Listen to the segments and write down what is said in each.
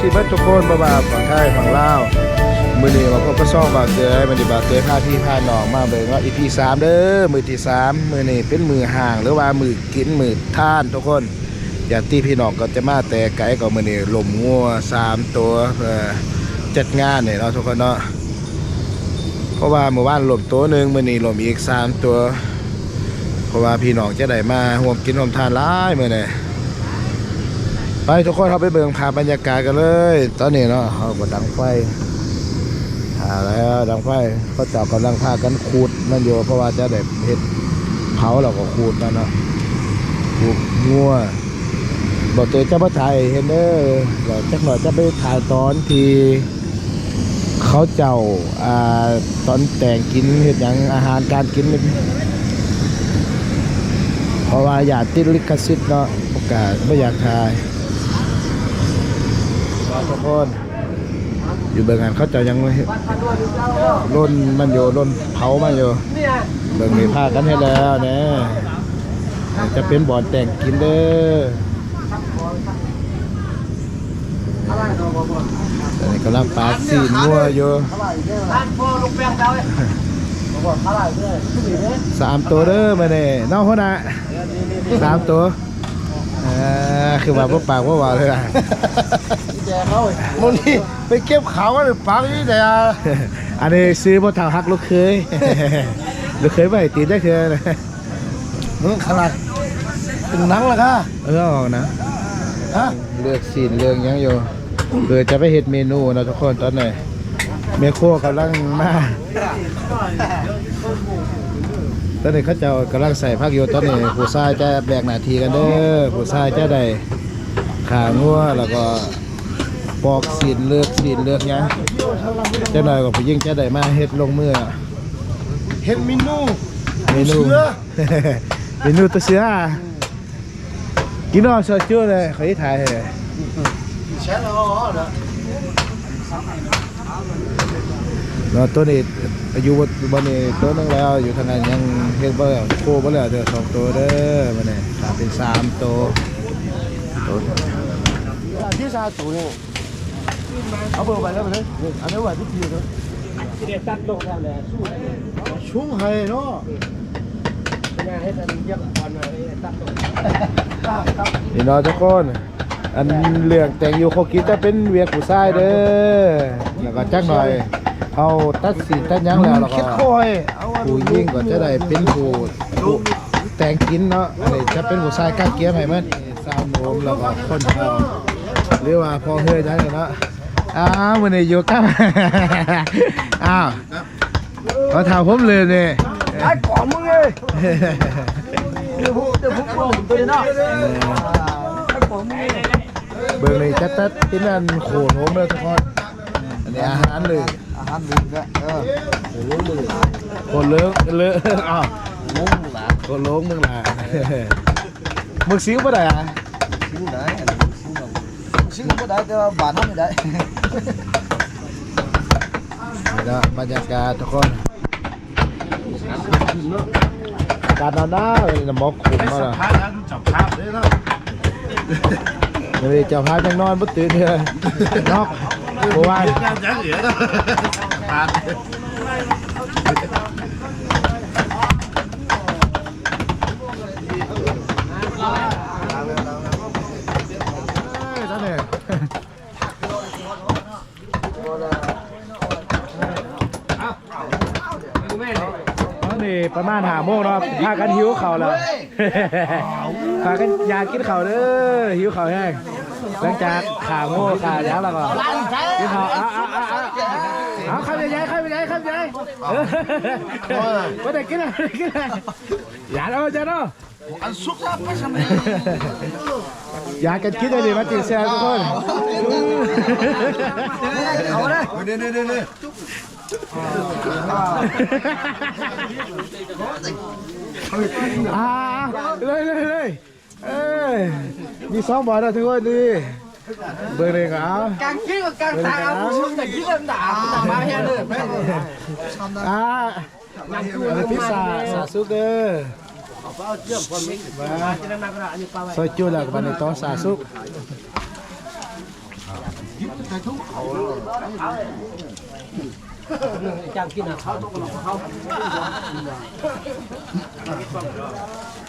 สิบัทุกคนบ่ว่าฝั่งไทยฝั่งลาวมือนี้มาพบกับช่องบาเกยมื้อนี้บาเกยพาพี่พาน้องมาเบิ่งว่า EP 3เด้อมือที่3มื้อนี้เป็นมือห่างหรือว่ามือกินมือทานทุกคนอย่าที่พี่น้องก็จะมาแต่ไกลก็มือนี้ลมงัว3ตัวจัดงานเนี่เนาะทุกคนเนาะเพราะว่าเมื่อวานลมตัวหนึ่งมือนี้ลมอีกสามตัว เพราะว่าพี่น้องจะได้มาร่วมกินร่วมทานหลายมือนี้ ไปทุกคนเราไปเบิ่งภาพบรรยากาศกันเลย ตอนนี้เนาะเขาก็ดังไฟหาแล้วดังไฟเขาจ้ากำลังพากันขูดมันอยู่เพราะว่าจะได้เห็ดเผาเราก็ขูดมันเนาะขูดงัวบอกเจอเจ้าพระไทยเห็นเด้อเดี๋ยวจักหน่อยจะไปถ่ายตอนที่เขาเจ้าอ่าตอนแต่งกินเห็ดหยังอาหารการกินนี่เพราะว่าอยากติดลิขสิทธิ์เนาะโอกาสไม่อยากถ่าย ทุกคนอยู่เบิ่งงานเขาเจะยังร่นมันอยู่ร่นเผามันอยู่เบิ่งมีผ้ากันให้แล้วนี่จะเป็นบ่อนแต่งกินเด้อตอนนี้กำลังปาสีนัวอยู่สามตัวเด้อมาเนี่ยน้องคนน่ะสามตัว คือว่าพวกปากพวกว่าเลยนะมึงนี่ไปเก็บเขาหรือปังนี่แต่อันนี้ซื้อพ่อเท่าฮักลูกเคยลูกเคยไปตีได้เธอนะมึงขนาดถึงหนังและค่ะเออออกนะฮะเลือกสีนเลือกหยังอยู่เพื่อจะไปเห็ดเมนูนะทุกคนตอนนี้เมโครัวกำลังมา ตอนนี้เขาเจะกำลังใส่พักอยู่ตอนนี้ผู้ชายจะแบกหน้าทีกันเด้อผู้ชายจะได้ขางัวแล้วก็ปอกสีนเลือกสีนเลือกหยังเจ้าหน่อยกับผู้หญิงจะได้มาเฮ็ดลงมือเห็นเมินูเมนูเสือเมนูตัวเสือกินนอชอจู้เลยเขาที่ถ่ายให้แชร์ แล้วอ๋อเด้อเนาะตัวนี้อายุบนนี้ตัวนึงแล้วอยู่ทางนั้นยังเฮ็ดบ่แล้วโคบ่แล้วเด้อสองตัวเด้อบัดนี้ถ้าเป็นสามตัวตัวที่ซาตูนี่เอาเบอร์ไปแล้วไปเลยอันนี้ว่าทุกทีเลยเด็กตัดลงแล้วแหละสู้ชุ่มไห้เนาะงานให้ทันเยี่ยมก่อนมาเลยตัดลงนี่เนาะทุกคนอันเรื่องแต่งอยู่เขาคิดจะเป็นเวียกผู้ชายเด้อแล้วก็จักหน่อย เอาตัดสินตัดหยังแล้วแล้วคิดก็คอยเอาผู้ยิ่งก็จะได้เป็นผู้ผู้แต่งกินเนาะอันนี้จะเป็นผู้ชายกล้าเกียมให้มันสาวโนมแล้วก็คนทองหรือว่าพอเฮ้ยได้เนาะอ้าววันนี้อยู่กับ อ้าวเขาถามผมเลยเนี่ยไอ้ก่อนมึงเอ้ยเดี๋ยวพวกเดี๋ยวพวกผมตัวนี้เนาะไอ้ก่อนมึงเอ้ย เบิ่งนี่จัดตัดที่นั่นโขนโหมเลยทุกคน อันนี้อาหารเลยอาหารลิงก็เออโอ้โหมือคนเลิกเลิกอ้าวมุ้งหลานคนลงมึงล่ะมึงซิ้วบ่ได้อะซิ้งได้อันนี้ซิ้งเราซิ้งก็ได้แต่ว่าบาทไม่ได้นี่เนาะบรรยากาศทุกคนการนอนหน้าเลยนะหมอกขุมมาละพาแล้วจับภาพเลยเนาะเดี๋ยวนี้เจ้าพาจังนอนบ่ตื่นเลยนอก บ่ว่างานจังเหลือเนาะว่านเนี่ยตอนนี้ประมาณหาโมงเนาะพากันหิวเข้าแล้วพากันอยากกินเข้าเด้อหิวเข้าแห้ง หลังจากขาโม่ขายักษ์แล้วก็กินข้าวอ้าวอ้าวอ้าวอ้าวเอาข้าวใหญ่ๆข้าวใหญ่ๆข้าวใหญ่เออไม่ได้กินอะไรกินอะไรอย่าเอาอย่าเอาอันสุกแล้วไปทำไมอยากกันคิดเลยดิมาจีเซียทุกคนเอาเลยเดี๋ยวเดี๋ยวเดี๋ยวอ่าเลยเลยเลย เอ้ยมีสองบอลนะทุกคนดิเบอร์หนึ่งเอากางกิ้งกับกางตาเอาผู้ชมแต่กิ้งเริ่มด่าด่ามาแค่เลยไม่อ่าอันนี้พิซซ่าซาซุกเด้อมาจะนั่งนั่งกระดาษอันนี้ปลาไว้ซอยจูแล้วกับบันในโต๊ะซาซุกจ้างกินอะเขาต้องเขายิ้มไม่กินเลยไหนกินหลังกันคุ้มเอาเราผมว่ามาคือว่าตัวนี้กินยิ้มซุ่มมันเด้อแล้วก็จมโคมนะ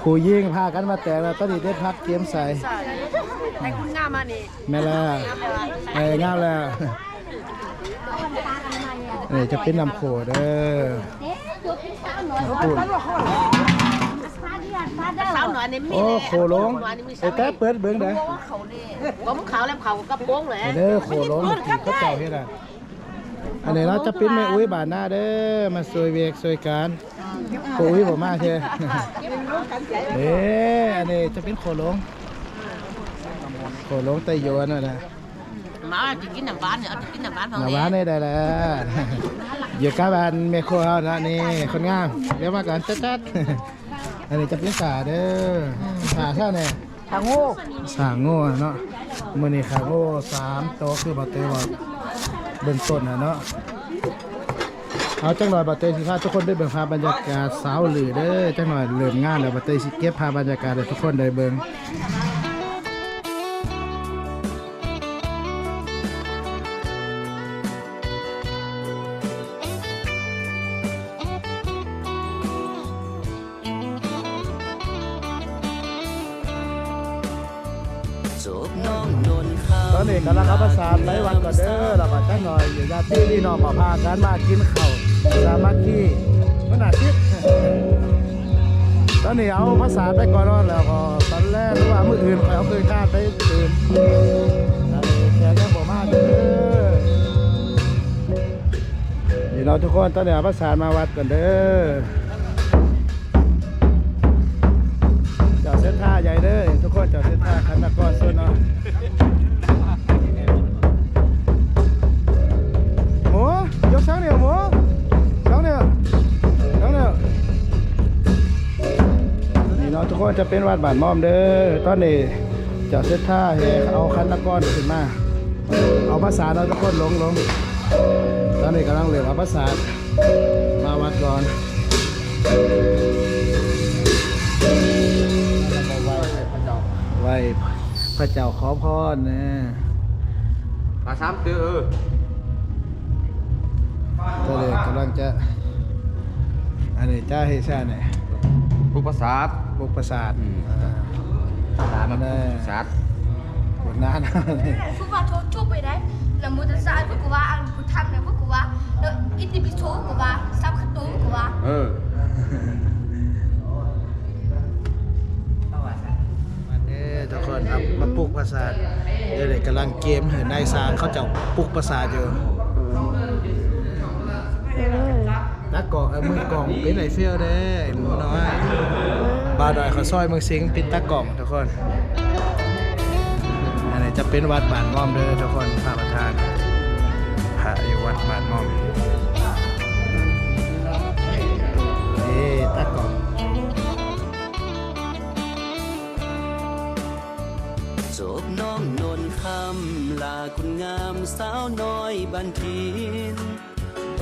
ผู้ยิ่งพากันมาแต่งแล้วตอนนี้ได้พักเกมใส่แต่คุณงามมานี่แม่ละเอ้ยงามแล้วนี่จะเป็นน้ำโขเด้อพูดสาวหน่อยนี่มีโอ้โขลงหน่อยนี่มีไอ้แต่เปิดเบิ่งได้เขานี่ว่ามันขาวแล้วเขากระโปงเลยเด้อโขลงที่เขาเจ้าเฮ็ดอะอันนี้เราจะเป็นแม่อุ้ยบานหน้าเด้อมาสวยเวกสวยการ โขอุ้ยบ่มาเท่เอ้อันนี้จะเป็นโขลงโขลงไตโยนน่ะนะมาจะกินน้ำบ้านเนี่ยเอาจะกินน้ำบ้านของหน้านี่บ้านได้ได้แล้วอยู่กับบ้านแม่ครัวเฮานะนี่คนงามเดี๋ยวมากันจัดๆอันนี้จะเป็นสาเด้อสาเท่าไหร่ทางโง่สางโง่เนาะมื้อนี้ขาโง่สามโต๊ะคือบ่เตยว่าเบื้องต้นน่ะเนาะ เอาจังหน่อยบัตเตยสิพาทุกคนได้เบิ่งภาพบรรยากาศสาวหรือเด้อจังหน่อยเริ่มงานแล้วบ่เตยสิเก็บภาพบรรยากาศให้ทุกคนได้เบิ่ง ตอนนี้กำลังเอาประสานไว้หวันก่อนเด้อแล้วก็จังหน่อยอยู่ญาติพี่น้องมาพากันมากินข้าวสามัคคีมันอาทิตย์ตอนนี้เอาภาษาไปก่อนนาะแล้วก็ตอนแรกหรือว่ามืออื่นไปเอาคืนค่าไปอื่นตอนนี้แขกยังบ่มาเด้อนี่เราทุกคนตอนนี้เอาภาษานมาวัดกันเด้อ เนาะทุกคนจะเป็นวัดบ้านม่อมเด้อตอนนี้เจะเซตท่าเฮเอาคันตะก้อนขึ้นมา เอาภาษาเราะทุกคนลงลงตอนนี้กำลังเหลือเอาภาษามาวัดก่อนไหวพระเจ้าขอพรนะมาสามเตือตอนนี้กำลังจะอันนี้จ้าเฮชาเนี่ยผู้ประสาท บุกประสาทอืม อ่าสามสาทบทหน้าหน้าเลยผู้ว่าโทษชุบไปได้แล้วมุตสาพวกกูว่าอันกูทำเนี่ยพวกกูว่าแล้วอิติปิโสกูว่าซับขตุ้มกูว่าเออมันเด้อทุกคนครับมาปลุกประสาทเดี๋ยวเด็กกำลังเกมเห็นนายสางเขาเจะปลุกประสาทอยู่นักเกาะเอ้ยมือกล่องเป็นไอเฟลเด้อไอ้หมูน้อย บาดอยเขาซอยเมืองสิงเป็นตะกล่องทุกคนอันนี้จะเป็นวัดบ้านม่อมเด้อทุกคนพระประธานพระอยู่วัดบ้านม่อมนี่ตะกล่องจบน้องนนคำลาคุณงามสาวน้อยบันทิน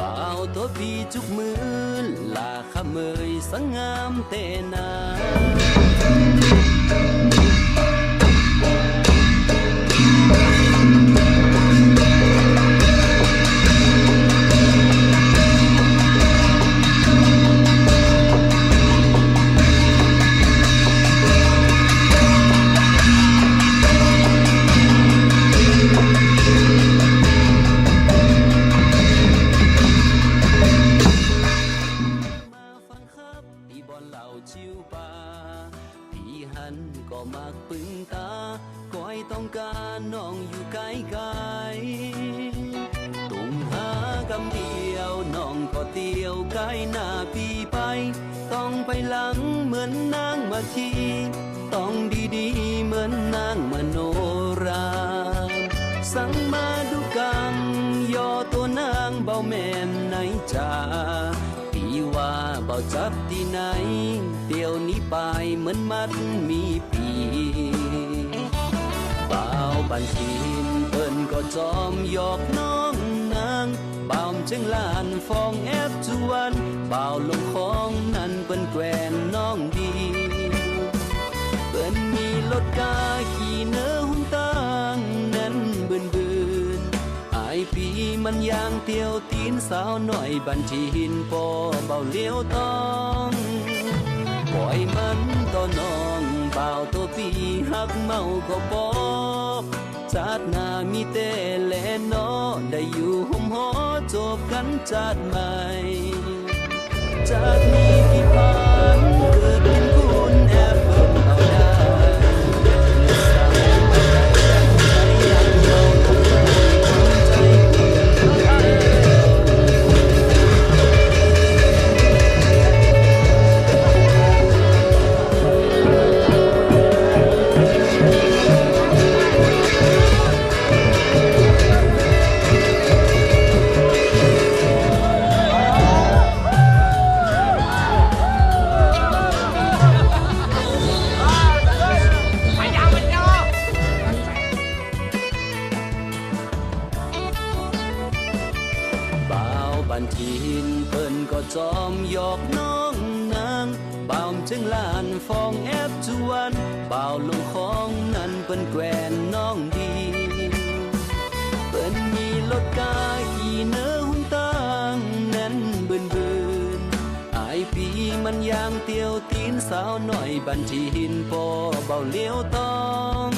บ่าวตัวพี่จุกมือลาขเมยสังงามเตนา เตียวไกลหน้าพี่ไป ต้องไปหลังเหมือนนางมาที ต้องดีๆ เหมือนนางมโนรา สั่งมาดูกังย่อตัวน้าเบาแม่นไหนจาปีว่าเบาจับที่ไหนเดี๋ยวนี้ไปเหมือนมัดมีปีเบาบันทินเปิ้นก็จอมหยอกน้อง บ่าวจึงลานฟองแอบจวันบ่าวลงของนั้นเปิ้นแกวนน้องดี เปิ้นมีรถกาขี่เนื้อหุ่นตังนั้นบืนบืนอายปีมันยางเตียวตีนสาวหน่อยบันทินพอเบาเลี้ยวต้องปล่อยมันต่อน้องเบาตัวปีหักเมาก็บอก ชาติหน้ามีแต่แลนอได้อยู่ห่มหอจบกันชาติใหม่จากนี้ที่ผ่านเกิด จอมหยอกน้องนางบ่าวจึงลานฟองแอบจวนบ่าวลงของนั้นเพิ่นแกวนน้องดีเปิ้นมีรถกาขี่เนื้อหุ่นตังนั้นเบืนบืนอายปีมันยางเตียวตีนสาวหน่อยบันทีหินพอเบาเลี้ยวต้อง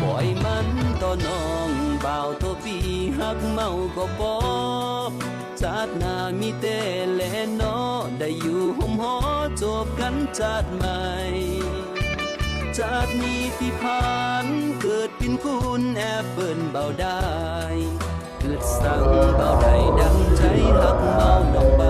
ปล่อยมันต่อน้องเบาตัวปีหักเมาก็บอ ชาติหน้ามีแต่แลนอได้อยู่ห่มหอจบกันชาติใหม่ชาตินี้ที่ผ่านเกิดเป็นคุณแอบเปิ่นเบาได้ เกิดสั่งเบาได้ดังใจหักเมาน้องบา